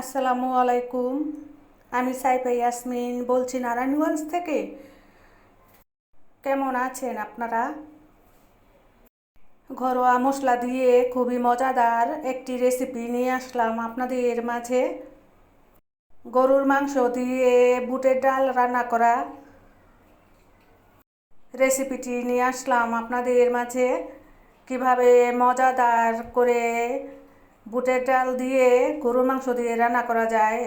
আসসালামু আলাইকুম। আমি সাইফা ইয়াসমিন বলছি নারায়ণগঞ্জ থেকে। কেমন আছেন আপনারা? ঘরোয়া মশলা দিয়ে খুবই মজাদার একটি রেসিপি নিয়ে আসলাম আপনাদের মাঝে। গরুর মাংস দিয়ে বুটের ডাল রান্না করা রেসিপিটি নিয়ে আসলাম আপনাদের মাঝে। কীভাবে মজাদার করে বুটের ডাল দিয়ে গরুর মাংস দিয়ে রান্না করা যায়।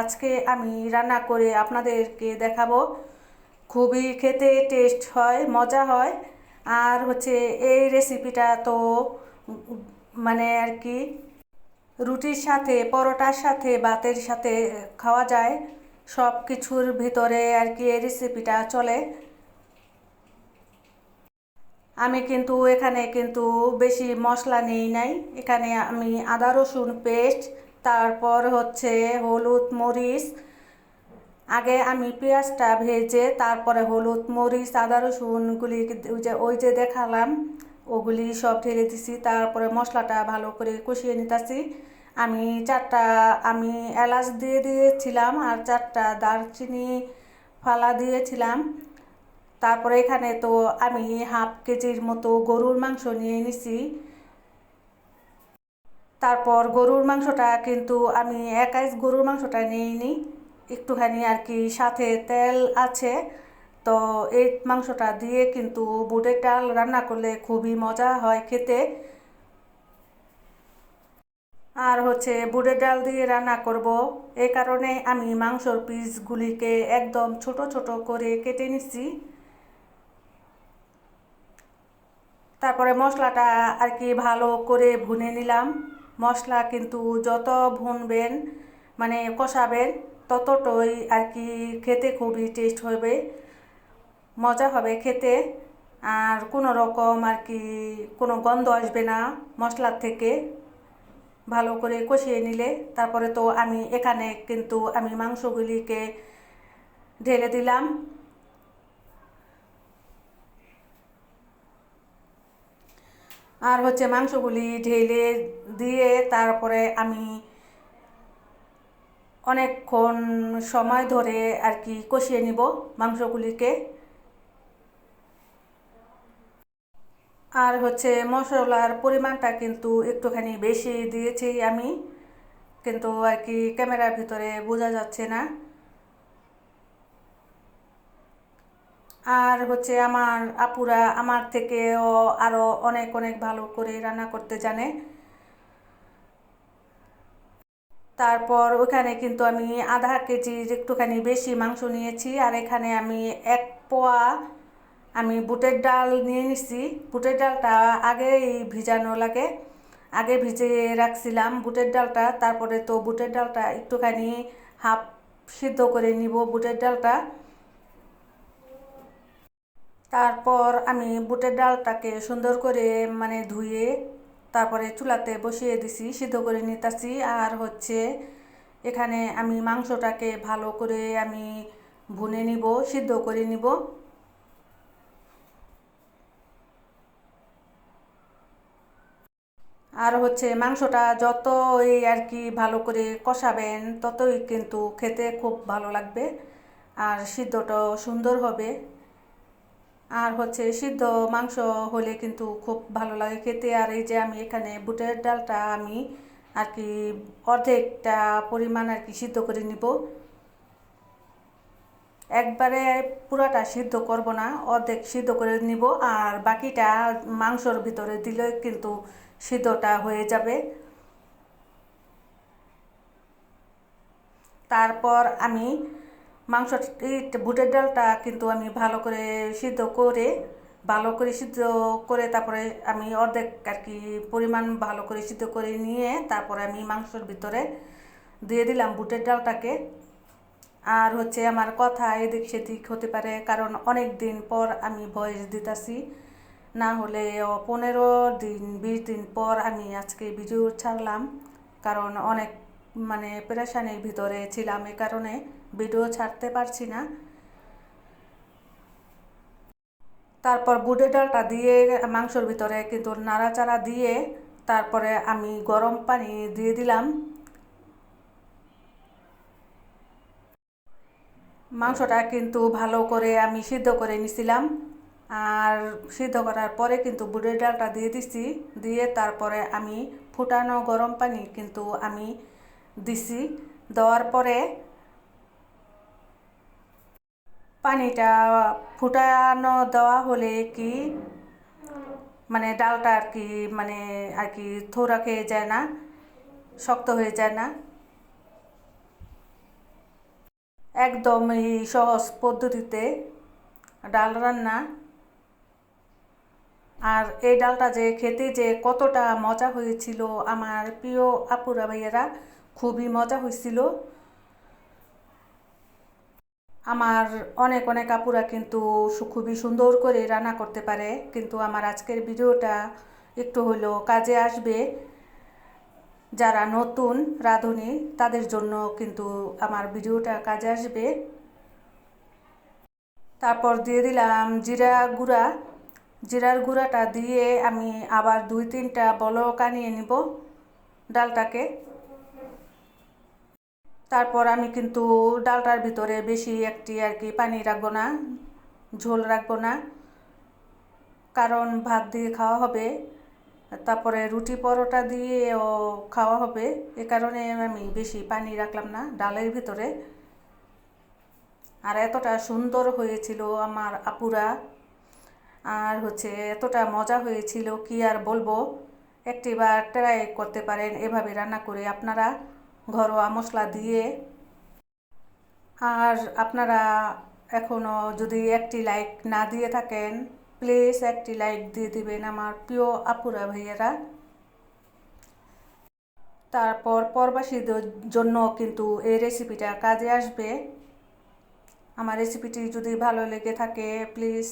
আজকে আমি রান্না করে আপনাদেরকে দেখাবো। খুবই খেতে টেস্ট হয়, মজা হয়। আর হচ্ছে এই রেসিপিটা তো মানে আর কি, রুটির সাথে, পরোটার সাথে, ভাতের সাথে খাওয়া যায়। সব কিছুর ভিতরে আর কি এই রেসিপিটা চলে। আমি কিন্তু এখানে কিন্তু বেশি মশলা নেই নাই। এখানে আমি আদা, রসুন পেস্ট তারপর হচ্ছে হলুদ মরিচ। আগে আমি পেঁয়াজটা ভেজে, তারপরে হলুদ মরিচ, আদা রসুনগুলি ওই যে ওই যে দেখালাম, ওগুলি সব ঢেলে দিছি। তারপরে মশলাটা ভালো করে কষিয়ে নিতেছি। আমি চারটা, আমি এলাচ দিয়ে দিয়েছিলাম আর চারটা দারচিনি ফালা দিয়েছিলাম। তারপরে এখানে তো আমি হাফ কেজির মতো গরুর মাংস নিয়ে নিছি। তারপর গরুর মাংসটা কিন্তু আমি একাই গরুর মাংসটা নিইনি একটুখানি আর কি সাথে তেল আছে। তো এই মাংসটা দিয়ে কিন্তু বুটের ডাল রান্না করলে খুবই মজা হয় খেতে। আর হচ্ছে বুটের ডাল দিয়ে রান্না করব। এই কারণে আমি মাংসর পিসগুলিকে একদম ছোট ছোট করে কেটে নিচ্ছি তারপরে মশলাটা আর কি ভালো করে ভুনে নিলাম। মশলা কিন্তু যত ভুনবেন মানে কষাবেন, ততটাই আর কি খেতে খুবই টেস্ট হবে, মজা হবে খেতে। আর কোনো রকম আর কি কোনো গন্ধ আসবে না মশলার থেকে। ভালো করে কষিয়ে নিলে, তারপরে তো আমি এখানে কিন্তু আমি মাংসগুলিকে ঢেলে দিলাম। আর হচ্ছে মাংসগুলি ঢেলে দিয়ে তারপরে আমি অনেকক্ষণ সময় ধরে আর কি কষিয়ে নিব মাংসগুলিকে। আর হচ্ছে মশলার পরিমাণটা কিন্তু একটুখানি বেশি দিয়েছি আমি, কিন্তু আর কি ক্যামেরার ভিতরে বোঝা যাচ্ছে না। আর হচ্ছে আমার আপুরা আমার থেকেও আরও অনেক অনেক ভালো করে রান্না করতে জানে। তারপর ওখানে কিন্তু আমি আধা কেজির একটুখানি বেশি মাংস নিয়েছি, আর এখানে আমি এক পোয়া আমি বুটের ডাল নিয়ে নিছি। বুটের ডালটা আগেই ভিজানো লাগে, আগে ভিজিয়ে রাখছিলাম বুটের ডালটা, তারপরে তো বুটের ডালটা একটুখানি হাফ সিদ্ধ করে নিব বুটের ডালটা। তারপর আমি বুটের ডালটাকে সুন্দর করে মানে ধুয়ে তারপরে চুলাতে বসিয়ে দিছি, সিদ্ধ করে নিতেছি। আর হচ্ছে এখানে আমি মাংসটাকে ভালো করে আমি ভুনে নিব, সিদ্ধ করে নিব। আর হচ্ছে মাংসটা যতই আর কি ভালো করে কষাবেন, ততই কিন্তু খেতে খুব ভালো লাগবে। আর সিদ্ধটাও সুন্দর হবে। আর হচ্ছে সিদ্ধ মাংস হলে কিন্তু খুব ভালো লাগে খেতে। আর এই যে আমি এখানে বুটের ডালটা আমি আর কি অর্ধেকটা পরিমাণ আর কি সিদ্ধ করে নিব। একবারে পুরাটা সিদ্ধ করব না, অর্ধেক সিদ্ধ করে নিব। আর বাকিটা মাংসর ভিতরে দিলে কিন্তু সিদ্ধটা হয়ে যাবে। তারপর আমি মাংস বুটের ডালটা কিন্তু আমি ভালো করে সিদ্ধ করে, ভালো করে সিদ্ধ করে তারপরে আমি অর্ধেক আর কি পরিমাণ ভালো করে সিদ্ধ করে নিয়ে তারপরে আমি মাংসর ভিতরে দিয়ে দিলাম বুটের ডালটাকে। আর হচ্ছে আমার কথা এদিক সেদিক হতে পারে, কারণ অনেক দিন পর আমি ভয়েস দিতেছি। না হলে পনেরো দিন, বিশ দিন পর আমি আজকে ভিডিও ছাড়লাম, কারণ অনেক মানে পেরেশানির ভিতরে ছিলাম এ কারণে। ভিডিও ছাড়তে পারছি না। তারপর বুটে ডালটা দিয়ে মাংসর ভিতরে কিন্তু নাড়াচাড়া দিয়ে তারপরে আমি গরম পানি দিয়ে দিলাম। মাংসটা কিন্তু ভালো করে আমি সিদ্ধ করে নিছিলাম। আর সিদ্ধ করার পরে কিন্তু বুটের ডালটা দিয়ে দিছি। দিয়ে তারপরে আমি ফুটানো গরম পানি কিন্তু আমি দিছি। দেওয়ার পরে পানিটা ফুটানো দেওয়া হলে কি মানে ডালটা আর কি মানে আর কি থোড়া খেয়ে যায় না? শক্ত হয়ে যায় না? একদমই সহজ পদ্ধতিতে ডাল রান্না। আর এই ডালটা যে খেতে যে কতটা মজা হয়েছিল, আমার প্রিয় আপুরা ভাইয়েরা, খুবই মজা হয়েছিল। আমার অনেক অনেক আপুরা কিন্তু খুবই সুন্দর করে রান্না করতে পারে। কিন্তু আমার আজকের ভিডিওটা একটু হলেও কাজে আসবে। যারা নতুন রাঁধুনি, তাদের জন্য কিন্তু আমার ভিডিওটা কাজে আসবে। তারপর দিয়ে দিলাম জিরা গুঁড়া। জিরার গুঁড়াটা দিয়ে আমি আবার দুই, তিনটা বলক আনিয়ে নিব ডালটাকে। তারপর আমি কিন্তু ডালটার ভিতরে বেশি একটি আর কি পানি রাখব না, ঝোল রাখব না। কারণ ভাত দিয়ে খাওয়া হবে, তারপরে রুটি পরোটা দিয়েও খাওয়া হবে। এ কারণে আমি বেশি পানি রাখলাম না ডালের ভিতরে। আর এতটা সুন্দর হয়েছিল আমার আপুরা। আর হচ্ছে এতটা মজা হয়েছিল, কি আর বলব? একটিবার ট্রাই করতে পারেন, এভাবে রান্না করে আপনারা। ঘরোয়া মশলা দিয়ে। আর আপনারা এখনও যদি একটি লাইক না দিয়ে থাকেন প্লিজ একটি লাইক দিয়ে দিবেন আমার প্রিয় আপুরা ভাইয়েরা। তারপর পরবাসীদের জন্য কিন্তু এই রেসিপিটা কাজে আসবে। আমার রেসিপিটি যদি ভালো লেগে থাকে প্লিজ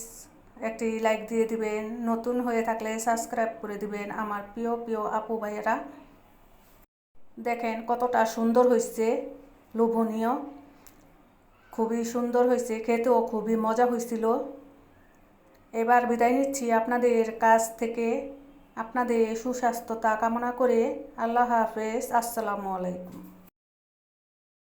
একটি লাইক দিয়ে দিবেন। নতুন হয়ে থাকলে সাবস্ক্রাইব করে দিবেন আমার প্রিয় প্রিয় আপু ভাইয়েরা। দেখেন কতটা সুন্দর হয়েছে লোভনীয়। খুবই সুন্দর হয়েছে খেতেও খুবই মজা হয়েছিল এবার বিদায় নিচ্ছি আপনাদের কাছ থেকে। আপনাদের সুস্বাস্থ্যতা কামনা করে আল্লাহ হাফেজ। আসসালামু আলাইকুম।